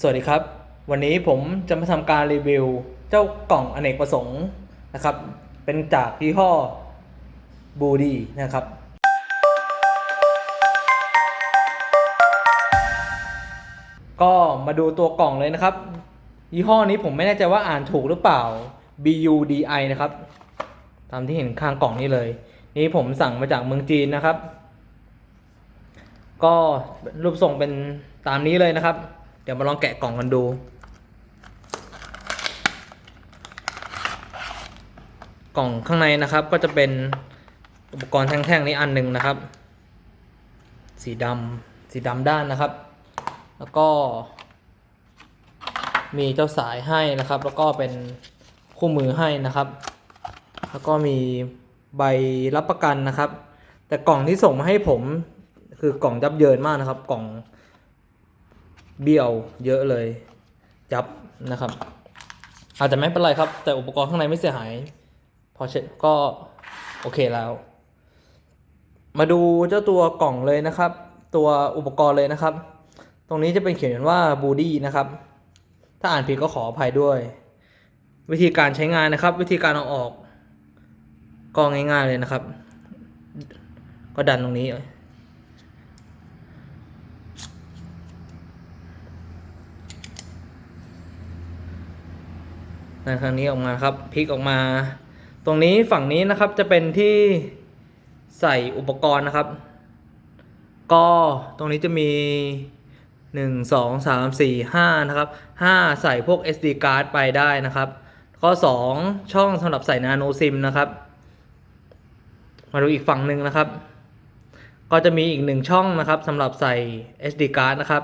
สวัสดีครับ วันนี้ผมจะมาทำการรีวิว เจ้ากล่องอเนกประสงค์นะครับ เป็นจากยี่ห้อบูดีนะครับ ก็มาดูตัวกล่องเลยนะครับ ยี่ห้อนี้ผมไม่แน่ใจว่าอ่านถูกหรือเปล่า B U D I นะครับ ตามที่เห็นข้างกล่องนี้เลย นี่ผมสั่งมาจากเมืองจีนนะครับ ก็รูปทรงเป็นตามนี้เลยนะครับ เดี๋ยวมาลองแกะกล่องกันดู กล่องข้างในนะครับก็จะเป็นอุปกรณ์แท่งๆนี้อันหนึ่งนะครับ สีดำสีดำด้านนะครับ แล้วก็มีเจ้าสายให้นะครับ แล้วก็เป็นคู่มือให้นะครับ แล้วก็มีใบรับประกันนะครับ แต่กล่องที่ส่งมาให้ผมคือกล่องยับเยินมากนะครับ กล่อง เบี้ยวเยอะเลยยับนะครับ อาจจะไม่เป็นไรครับ แต่อุปกรณ์ข้างในไม่เสียหาย พอเช็ดก็โอเคแล้ว มาดูเจ้าตัวกล่องเลยนะครับ ตัวอุปกรณ์เลยนะครับ ตรงนี้จะเป็นเขียนว่าบูดี้นะครับ ถ้าอ่านผิดก็ขออภัยด้วย วิธีการใช้งานนะครับ วิธีการเอาออกก็ง่ายๆเลยนะครับ ก็ดันตรงนี้ ดันครั้งนี้ออกมาครับพลิกออกมา ตรงนี้ฝั่งนี้นะครับจะเป็นที่ใส่อุปกรณ์นะครับ ก็ตรงนี้จะมีหนึ่งสองสามสี่ห้านะครับห้าใส่พวก SD card ไปได้นะครับ ก็สองช่องสำหรับใส่นาโนซิมนะครับ มาดูอีกฝั่งหนึ่งนะครับ ก็จะมีอีกหนึ่งช่องนะครับสำหรับใส่ SD card นะครับ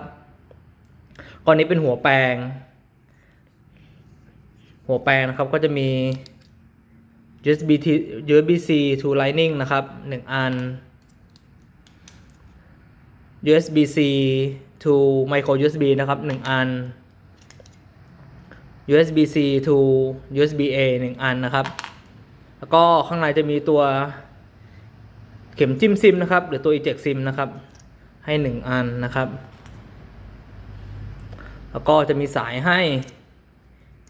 ก้อนนี้เป็นหัวแปลง หัวแปลงนะครับก็จะมี USB T USB C to Lightning นะครับหนึ่งอัน USB C to micro USB นะครับหนึ่งอัน USB C to USB A หนึ่งอันนะครับ แล้วก็ข้างในจะมีตัวเข็มจิ้มซิมนะครับ หรือตัว eject sim นะครับ ให้หนึ่งอันนะครับ แล้วก็จะมีสายให้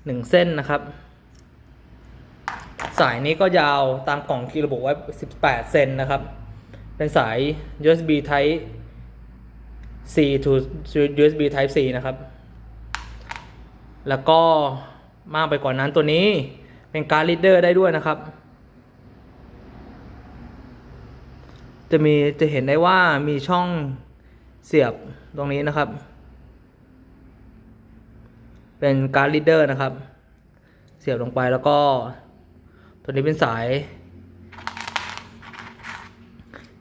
หนึ่งเส้นนะครับ สายนี้ก็ยาวตามกล่องที่ระบุไว้ 18 เซนนะครับ เป็นสาย USB Type C to USB Type C นะครับ แล้วก็มากไปกว่านั้นตัวนี้เป็นการ์ดรีดเดอร์ได้ด้วยนะครับ จะมีจะเห็นได้ว่ามีช่องเสียบตรงนี้นะครับ เป็นการ์ดรีดเดอร์นะครับ เสียบลงไปแล้วก็ ตัวนี้เป็นสาย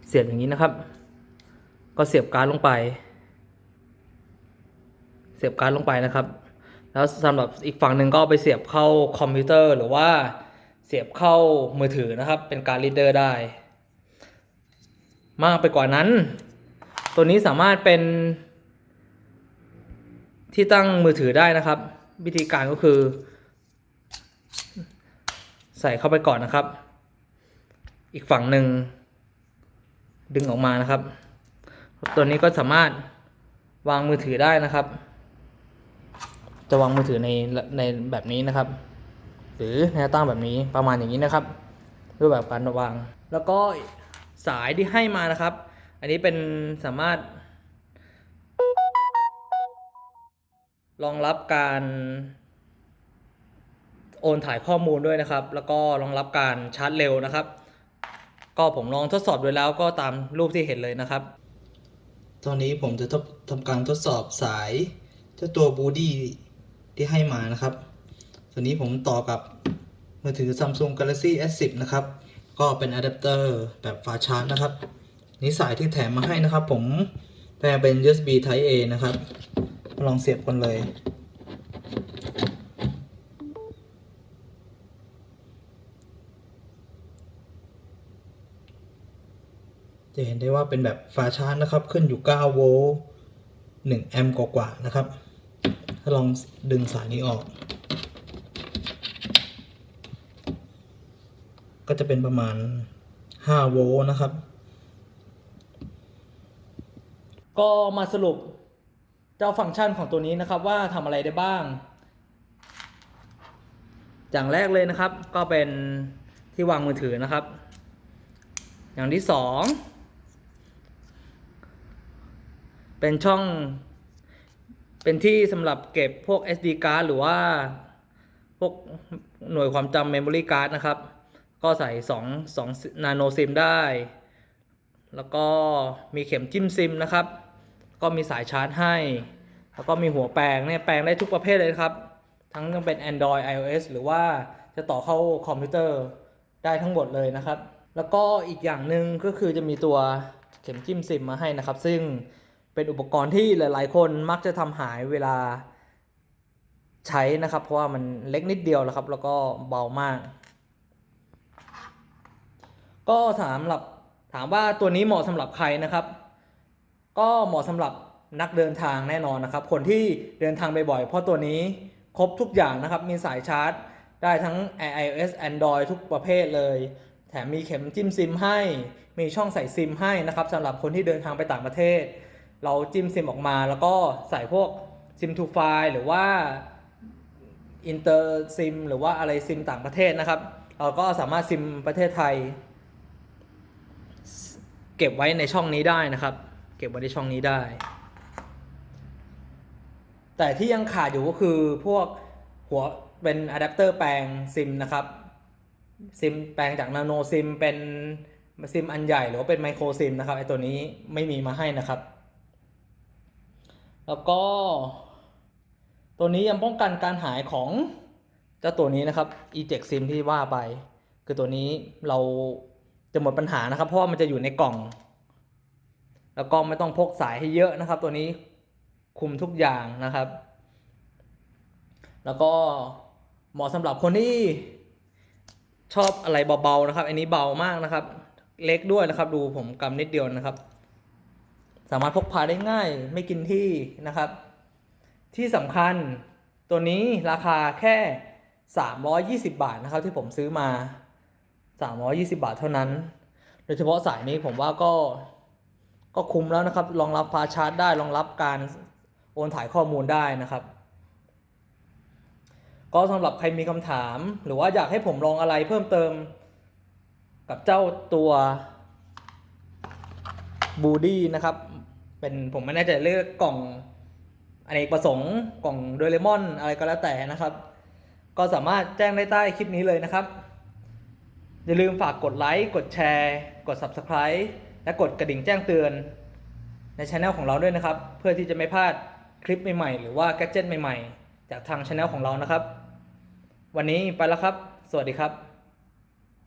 เสียบอย่างนี้นะครับ ก็เสียบการ์ดลงไป เสียบการ์ดลงไปนะครับ แล้วสำหรับอีกฝั่งหนึ่งก็ไปเสียบเข้าคอมพิวเตอร์หรือว่าเสียบเข้ามือถือนะครับ เป็นการ์ดรีดเดอร์ได้ มากไปกว่านั้น ตัวนี้สามารถเป็น ที่ตั้งมือถือได้นะครับ วิธีการก็คือ ใส่เข้าไปก่อนนะครับ อีกฝั่งหนึ่งดึงออกมานะครับ ตัวนี้ก็สามารถวางมือถือได้นะครับ จะวางมือถือในในแบบนี้นะครับ หรือแนวตั้งแบบนี้ประมาณอย่างนี้นะครับรูปแบบการวาง แล้วก็สายที่ให้มานะครับ อันนี้เป็นสามารถ รองรับการโอนถ่ายข้อมูลด้วยนะครับ แล้วก็รองรับการชาร์จเร็วนะครับ ก็ผมลองทดสอบดูแล้วก็ตามรูปที่เห็นเลยนะครับ ตอนนี้ผมจะทำการทดสอบสายเจ้าตัวบูดี้ที่ให้มานะครับตัวนี้ผมต่อกับมือถือ Samsung Galaxy S10 นะครับ ก็เป็นอะแดปเตอร์แบบฝาชาร์จนะครับนี่สายที่แถมมาให้นะครับ ผมแปลเป็น USB Type A นะครับ ลองเสียบกันเลย จะเห็นได้ว่าเป็นแบบฝาชาร์จนะครับ ขึ้นอยู่ 9 โวลต์1แอมป์กว่าๆนะครับ ถ้าลองดึงสายนี้ออก ก็จะเป็นประมาณ 5 โวลต์นะครับ ก็มาสรุป เจ้าฟังก์ชันของตัวนี้นะครับว่าทำอะไรได้บ้าง อย่างแรกเลยนะครับ ก็เป็นที่วางมือถือนะครับ อย่างที่สองเป็นช่อง เป็นที่สำหรับเก็บพวก SD card หรือว่าพวกหน่วยความจำ memory card นะครับ ก็ใส่2 2 nano sim ได้ แล้วก็มีเข็มจิ้มซิมนะครับ ก็มีสายชาร์จให้ แล้วก็มีหัวแปลงเนี่ยแปลงได้ทุกประเภทเลยครับ ทั้งยังเป็น Android iOS หรือว่าจะต่อเข้าคอมพิวเตอร์ได้ทั้งหมดเลยนะครับ แล้วก็อีกอย่างหนึ่งก็คือจะมีตัวเข็มจิ้มซิมมาให้นะครับ ซึ่งเป็นอุปกรณ์ที่หลาย ๆ คนมักจะทำหายเวลาใช้นะครับ เพราะว่ามันเล็กนิดเดียวแล้วครับ แล้วก็เบามาก ก็ถามหรับถามว่าตัวนี้เหมาะสำหรับใครนะครับ ก็เหมาะสำหรับนักเดินทางแน่นอนนะครับ คนที่เดินทางบ่อยๆ เพราะตัวนี้ครบทุกอย่างนะครับ มีสายชาร์จ ได้ทั้ง iOS Android ทุกประเภทเลย แถมมีเข็มจิ้มซิมให้ มีช่องใส่ซิมให้นะครับสำหรับคนที่เดินทางไปต่างประเทศ เราจิ้มซิมออกมาแล้วก็ใส่พวกซิมทูไฟล์หรือว่าอินเตอร์ซิมหรือว่าอะไรซิมต่างประเทศนะครับ เราก็สามารถซิมประเทศไทย เก็บไว้ในช่องนี้ได้นะครับ เก็บไว้ในช่องนี้ได้ แต่ที่ยังขาดอยู่ก็คือพวกหัวเป็นอะแดปเตอร์แปลงซิมนะครับ ซิมแปลงจากนาโนซิมเป็นซิมอันใหญ่หรือว่าเป็นไมโครซิมนะครับไอตัวนี้ไม่มีมาให้นะครับ แล้วก็ ตัวนี้ยังป้องกันการหายของเจ้าตัวนี้นะครับ eject sim ที่ว่าไป คือตัวนี้เราจะหมดปัญหานะครับ เพราะว่ามันจะอยู่ในกล่อง แล้วก็ไม่ต้องพกสายให้เยอะนะครับ ตัวนี้คุมทุกอย่างนะครับ แล้วก็เหมาะสำหรับคนที่ชอบอะไรเบาๆนะครับ อันนี้เบามากนะครับ เล็กด้วยนะครับ ดูผมกำนิดเดียวนะครับ สามารถพกพาได้ง่ายไม่กินที่นะครับ ที่สำคัญตัวนี้ราคาแค่ 320 บาทนะครับ ที่ผมซื้อมา 320 บาทเท่านั้น โดยเฉพาะสายนี้ผมว่าก็ ก็คุ้มแล้วนะครับรองรับฟาชาร์จได้รองรับการโอนถ่ายข้อมูลได้นะครับ ก็สำหรับใครมีคำถาม หรือว่าอยากให้ผมลองอะไรเพิ่มเติม กับเจ้าตัวบูดี้นะครับ เป็นผมไม่แน่ใจเรียกกล่องอเนกประสงค์กล่องโดเรมอนอะไรก็แล้วแต่นะครับ ก็สามารถแจ้งได้ใต้คลิปนี้เลยนะครับ อย่าลืมฝากกดไลค์ กดแชร์ กด Subscribe และกดกระดิ่งแจ้งเตือนในช anel ของเราด้วยนะครับ เพื่อที่จะไม่พลาดคลิปใหม่ๆ หรือว่าแกดเจิตใหม่ๆ จากทางช anel ของเรานะครับ วันนี้ไปแล้วครับ สวัสดีครับ